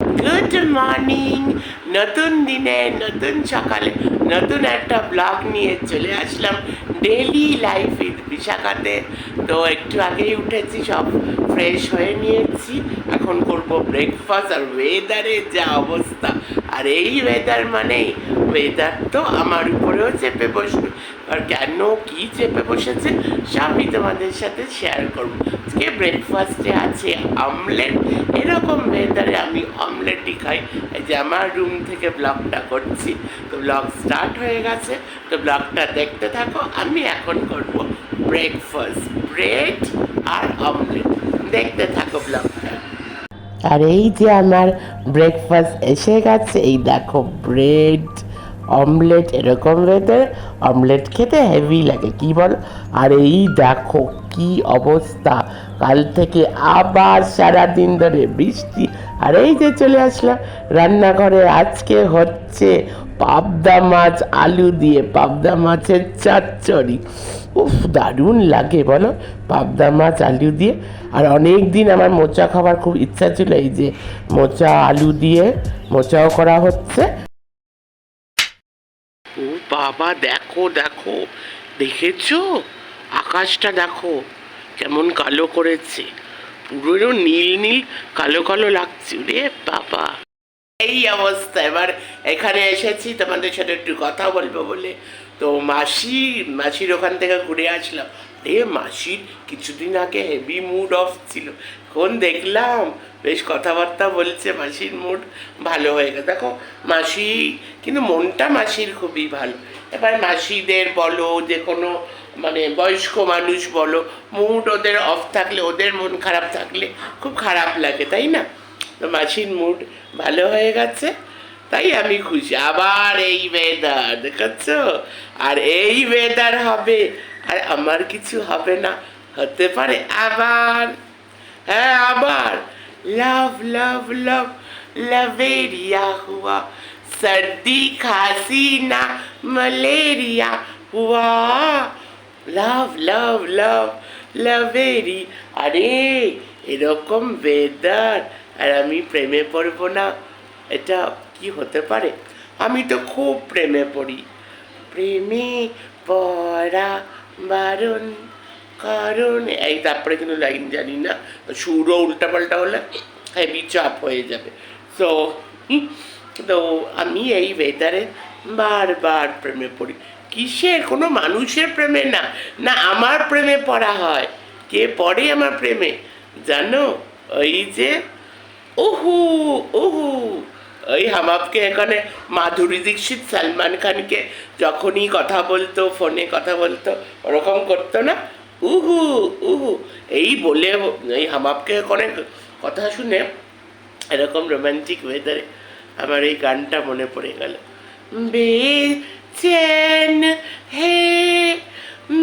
Good morning নতুন দিনে নতুন সকালে নতুন একটা ব্লগ নিয়ে চলে আসলাম ডেলি লাইফ উইথ বিশাখাতে। তো একটু আগেই উঠেছি, সব ফ্রেশ হয়ে নিয়েছি। এখন করব ব্রেকফাস্ট আর ওয়েদারের যা অবস্থা। আর এই ওয়েদার মানেই ওয়েদার তো আমার উপরেও চেপে বসবে। আর কেন কি চেপে বসেছে, সবই তোমাদের সাথে শেয়ার করব। আজকে ব্রেকফাস্টে আছে আমলেট এরকম ওয়েদারে আমি অমলেটই খাই। যে আমার রুম থেকে ব্লগটা করছি। তো ব্লগ স্টার্ট হয়ে গেছে। তো ব্লগটা দেখতে থাকো, আমি এখন করব ব্রেকফাস্ট ব্রেড আর অমলেট দেখতে থাকো ব্লগটা আর এই যে আমার ব্রেকফাস্ট এসে গেছে, এই দেখো ব্রেড অমলেট এরকম ওয়েদার অমলেট খেতে হেভি লাগে, কি বল? আর এই দেখো কি অবস্থা? কাল থেকে আবার সারা দিন ধরে বৃষ্টি। আর এই যে চলে আসলাম, রান্নাঘরে আজকে হচ্ছে পাবদা মাছ, আলু দিয়ে পাবদা মাছের চচ্চড়ি উফ, দারুণ লাগে বলো, পাবদা মাছ, আলু দিয়ে। আর অনেক দিন আমার মোচা খাবার খুব ইচ্ছা ছিল, এই যে মোচা, আলু দিয়ে মোচাও করা হচ্ছে। ও বাবা, দেখো দেখো, দেখেছ? আকাশটা দেখো, কেমন কালো করেছে। পুরো নীল নীল কালো কালো লাগছে। রে বাবা। এই অবস্থা। এবার এখানে এসেছি, তোমাদের সাথে একটু কথা বলব বলে। তো মাসি, মাসির ওখান থেকে ঘুরে আসলাম। রে মাসির কিছুদিন আগে হেভি মুড অফ ছিল। এখন দেখলাম বেশ কথাবার্তা বলছে মাসির মুড ভালো হয়ে গেছে। দেখো মাসি, কিন্তু মনটা মাসির খুবই ভালো। এবার মাসিদের বলো, যে কোনো মানে বয়স্ক মানুষ বলো, মুড ওদের অফ থাকলে, ওদের মন খারাপ থাকলে খুব খারাপ লাগে, তাই না? তো মাসির মুড ভালো হয়ে গেছে, তাই আমি খুশি। আবার এই ওয়েদার দেখাচ্ছ আর এই ওয়েদার হবে, আর আমার কিছু হবে না, হতে পারে আবার হ্যাঁ আমার লাভ লাভ লাভ, লাভেরিয়া হুয়া। সর্দি, খাসি না ম্যালেরিয়া হুয়া। লাভ লাভ লাভ, লাভেরি। আরে, এরকম ওয়েদার আর আমি প্রেমে পড়ব না। এটা কি হতে পারে? আমি তো খুব প্রেমে পড়ি। প্রেমে পড়া বারণ কারণ এই তারপরে কিন্তু লাইন জানি না সুরও উল্টাপাল্টা হলে হেভি চাপ হয়ে যাবে। সো তো আমি এই ওয়েদারে বারবার প্রেমে পড়ি। কিসের? কোনো মানুষের প্রেমে না না আমার প্রেমে পড়া হয়। কে পড়ে আমার প্রেমে? জানো, ওই যে ওহু ওহু, ওই হামাবকে এখানে মাধুরী দীক্ষিত সালমান খানকে যখনই কথা বলতো, ফোনে কথা বলতো, ওরকম করতো না? উহু উহু এই বলে এই হামাবকে এখানে কথা শুনে এরকম রোমান্টিক ওয়েদারে আমার এই গানটা মনে পড়ে গেল বেচেন হে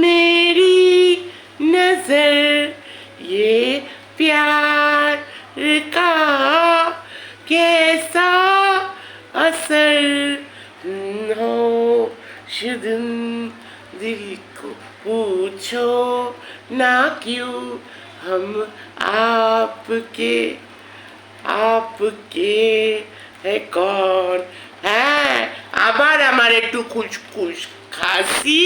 মেরি নজর ये प्यार का कैसा असर हो शुद्ध दिल को पूछो ना क्यों हम आपके आपके है कौन হ্যাঁ আবার আমার একটু খুশখুশ খাসি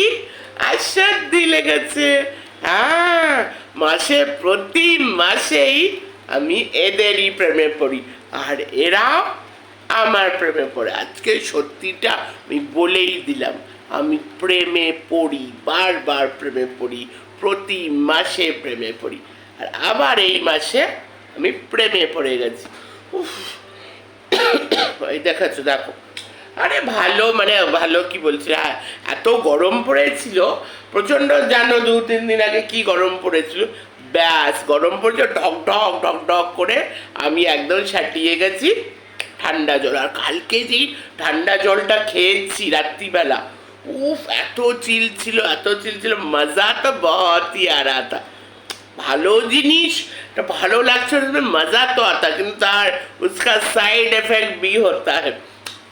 আর সর্দি লেগেছে হ্যাঁ মাসে প্রতি মাসেই আমি এদেরই প্রেমে পড়ি আর এরাও আমার প্রেমে পড়ে আজকে সত্যিটা আমি বলেই দিলাম আমি প্রেমে পড়ি, বারবার প্রেমে পড়ি, প্রতি মাসে প্রেমে পড়ি। আর আবার এই মাসে আমি প্রেমে পড়ে গেছি। উফ। এই দেখাচ্ছ, দেখো। আরে ভালো মানে ভালো কি বলছি হ্যাঁ এত গরম পড়েছিল। প্রচণ্ড জানো, দু, তিন দিন আগে কি গরম পড়েছিল? ব্যাস, গরম পড়েছে ঢক ঢক ঢক ঢক করে আমি একদম সাটিয়ে গেছি ঠান্ডা জল। আর কালকে যেই ঠান্ডা জলটা খেয়েছি রাত্রিবেলা উফ, এত চিল ছিল, এত চিল ছিল মজা তো বহতই আ রা ভালো জিনিস, এটা ভালো লাগছে মজা তো আতা, কিন্তু তার উসকা সাইড এফেক্ট বি হতা হ্যাঁ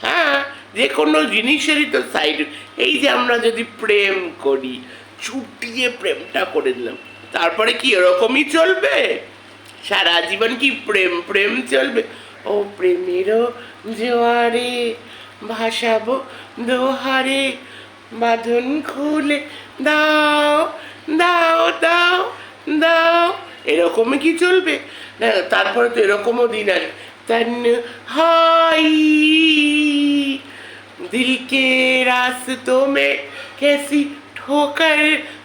হ্যাঁ যে কোনো জিনিসেরই তো সাইড এই যে আমরা যদি প্রেম করি ছুটিয়ে প্রেমটা করে দিলাম, তারপরে কি এরকমই চলবে? সারা জীবন কি প্রেম প্রেম চলবে? ও প্রেমেরও জোয়ারে ভাসাবো দোহারে বাঁধন খুলে দাও দাও দাও দাও এরকমই কি চলবে না তারপরে তো এরকমও দিন আছে তন হাই दिल के रास्तों में कैसी ठोकर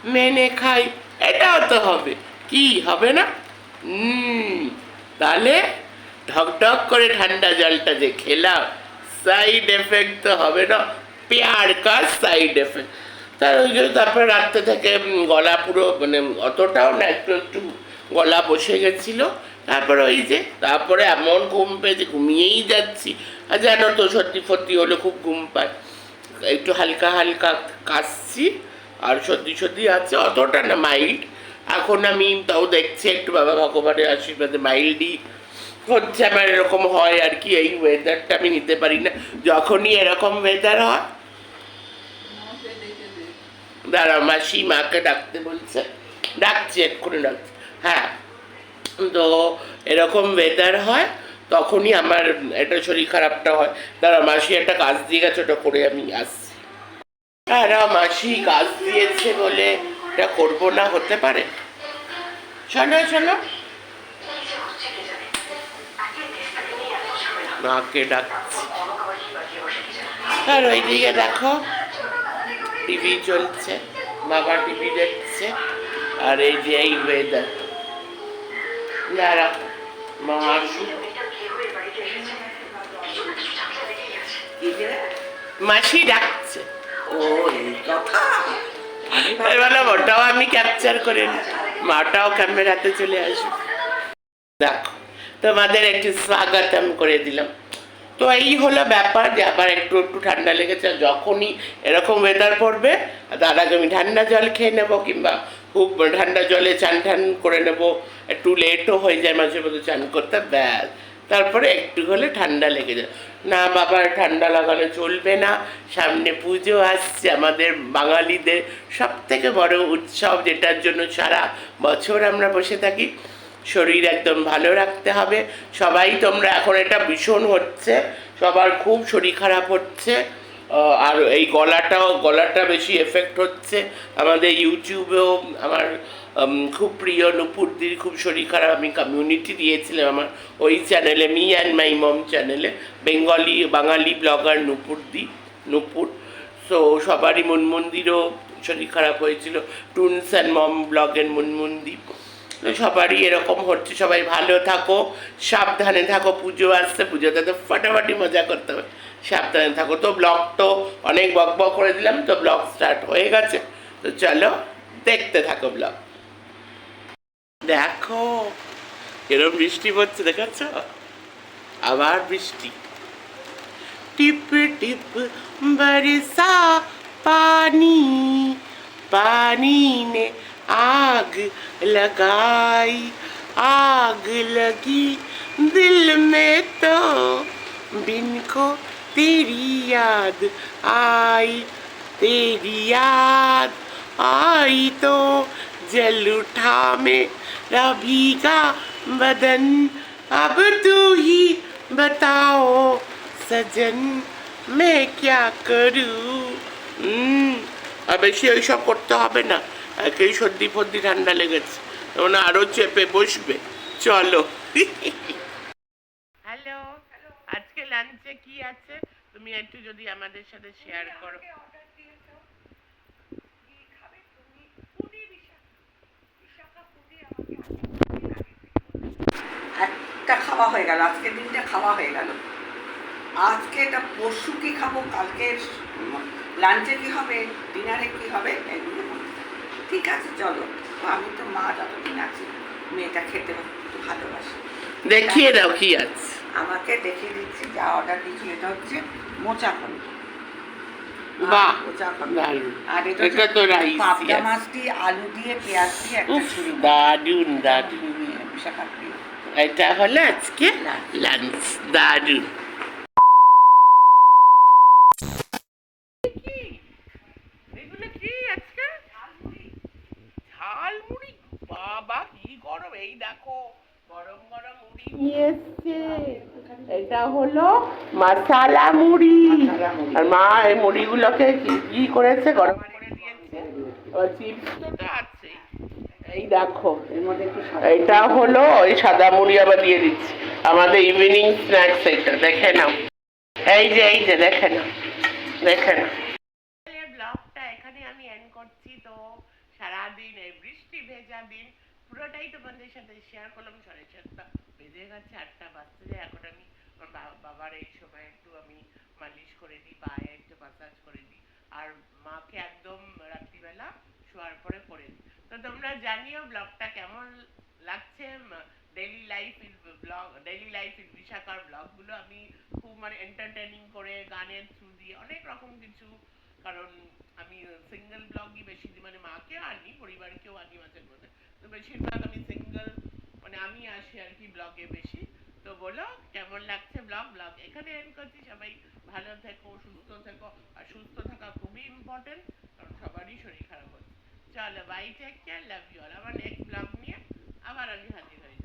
मैंने খাই এটাও তো হবে কি হবে না হুম তাহলে ঢক ঢক করে ঠান্ডা জলটা যে খেলাম সাইড এফেক্ট তো হবে না পেয়ার কা সাইড এফেক্ট তার ওই জন্য তারপরে রাত্রে থেকে গলা পুরো মানে অতটাও না, একটু একটু গলা বসে গেছিল। তারপরে ওই যে, তারপরে এমন ঘুম পেয়েছে, ঘুমিয়েই যাচ্ছি। আর জানো তো, সত্যি ফত্যি হলে খুব ঘুম পায়। একটু হালকা হালকা কাশছি, আর সত্যি সত্যি আছে, অতটা না মাইল্ড এখন আমি তাও দেখছি, একটু বাবা ভগবানের আশীর্বাদে মাইল্ডই হচ্ছে, আমার এরকম হয় আর কি, এই ওয়েদারটা আমি নিতে পারি না। যখনই এরকম ওয়েদার হয় দাঁড়া মাসি মাকে ডাকতে বলছে। ডাকছি এক্ষুনি, ডাকছি। হ্যাঁ তো এরকম ওয়েদার হয়, তখনই আমার এটা শরীর খারাপটা হয়। দাঁড়া মাসি একটা কাজ দিয়ে গেছে, ওটা করে আমি আসছি। দাঁড়া মাসি কাজ দিয়েছে বলে এটা করব না, হতে পারে। শোনো শোনো। মাকে ডাকছি। আর ওইদিকে দেখো। টিভি চলছে, বাবা টিভি দেখছে, আর এই যে এই ওয়েদার যারা মা মাসি ডাকছে। ও, এই কথা। ওটাও আমি ক্যাপচার করে। মাটাও ক্যামেরাতে চলে আসবে। দেখো, তোমাদের একটু স্বাগতম করে দিলাম। তো এই হলো ব্যাপার যে আবার একটু একটু ঠান্ডা লেগেছে, যখনই এরকম ওয়েদার পড়বে আগে আমি ঠান্ডা জল খেয়ে নেব কিংবা খুব ঠান্ডা জলে চান টান করে নেব, একটু লেটও হয়ে যায় মাঝে মধ্যে চান করতে, ব্যাস। তারপরে একটু হলে ঠান্ডা লেগে যায়। না বাবার ঠান্ডা লাগালে চলবে না। সামনে পুজো আসছে, আমাদের বাঙালিদের সব থেকে বড় উৎসব যেটার জন্য সারা বছর আমরা বসে থাকি। শরীর একদম ভালো রাখতে হবে। সবাই তোমরা এখন এটা ভীষণ হচ্ছে, সবার খুব শরীর খারাপ হচ্ছে। আর এই গলাটাও, গলাটা বেশি এফেক্ট হচ্ছে। আমাদের ইউটিউবেও আমার খুব প্রিয় নুপুরদির খুব শরীর খারাপ আমি কমিউনিটি দিয়েছিলাম আমার ওই চ্যানেলে মি অ্যান্ড মাই মম চ্যানেলে বেঙ্গলি বাঙালি ব্লগার নুপুরদি, নুপুর। সো সবারই মনমন্দিরও শরীর খারাপ হয়েছিল। টুনস অ্যান্ড মম ব্লগের মনমন্দির তো সবারই এরকম হচ্ছে, সবাই ভালো থাকো, সাবধানে থাকো, পুজো আসছে, পুজোতে তো ফাটাফাটি মজা করতে হবে। সাবধানে থাকো। তো ব্লগ তো অনেক বক বক করে দিলাম, তো ব্লগ স্টার্ট হয়ে গেছে। তো চলো, দেখতে থাকো ব্লগ দেখো এরকম বৃষ্টি পড়ছে দেখাচ্ছ আবার বৃষ্টি। টিপ টিপ বরিসা পানি পানি নে आग लगाई आग लगी दिल में तो बिन को तेरी याद आई तेरी याद आई तो जल उठा मेरा भीगा बदन अब तू ही बताओ সজন মে ক্যা করু হুম আর বেশি ওইসব করতে হবে না একেই সর্দি ফর্দি ঠান্ডা লেগেছে। তখন আরও চেপে বসবে। চলো। হ্যালো আজকে লাঞ্চে কি আছে? তুমি একটু যদি আমাদের সাথে শেয়ার করো। একটা খাওয়া হয়ে গেল আজকে দিনটা খাওয়া হয়ে গেল। আজকে এটা পরশু কি খাব কালকে লাঞ্চে কি হবে ডিনারে কি হবে এগুলো। ঠিক আছে চলো। আমি তো মা যতদিন আছি মেয়েটা খেতে ভালোবাসি। দেখিয়ে দাও কি আছে। আমাকে দেখিয়ে দিচ্ছি যা অর্ডার দিচ্ছি এটা হচ্ছে মোচা বাহ, আর এটা তো রাইস, পাবদা আলু দিয়ে পেঁয়াজ দিয়ে একটা এটা হলো আজকে লাঞ্চ দারুণ এগুলো কি আজকে ঝালমুড়ি বাবা কি গরম! এই দেখো গরম গরম মুড়ি। নিয়ে এসছে? এটা হলো মাসালা মুড়ি। আর মা এই মুড়িগুলোকে কি করেছে? গরম করে দিয়েছে। আর চিপস। তো আছে। এই দেখো এটা হলো ওই সাদা মুড়ি আবার দিয়ে দিচ্ছি। আমাদের ইভিনিং স্ন্যাক্স এটা দেখে নাও। এই যে এই যে দেখে নাও। দেখে নাও ব্লগটা এখানে আমি এন্ড করছি তো সারাদিন এই বৃষ্টি ভেজা দিন পুরোটাই তোমাদের সাথে শেয়ার করলাম, সাড়ে চারটা, বেজে গেছে আটটা, বাজতে যায়। এখন আমি আমার বাবার এই সময় একটু আমি মালিশ করে দিই, পায়ে একটু মাসাজ করে দিই। আর মাকে একদম রাত্রিবেলা শোয়ার পরে করে দিই। তো তোমরা জানিও ব্লগটা কেমন লাগছে? Daily life is blog daily life is বিশাখার ব্লগগুলো আমি খুব মানে এন্টারটেনিং করে গানের থ্রু দিয়ে অনেক রকম কিছু। কারণ আমি সিঙ্গেল ব্লগই বেশি দিই মানে মাকেও আনি পরিবারকেও আনি মাঝে মধ্যে। তো বেশিরভাগ আমি সিঙ্গেল মানে আমি আসি আর কি ব্লগে বেশি। তো বলো, কেমন লাগছে ব্লগ ব্লগ এখানে এন্ড করছি। সবাই ভালো থেকো, সুস্থ থেকো। আর সুস্থ থাকা খুবই ইম্পর্টেন্ট কারণ সবারই শরীর খারাপ হচ্ছে। চলো bye take care love you all আমার নেক্সট ব্লগ নিয়ে আবার আমি হাজির হয়েছি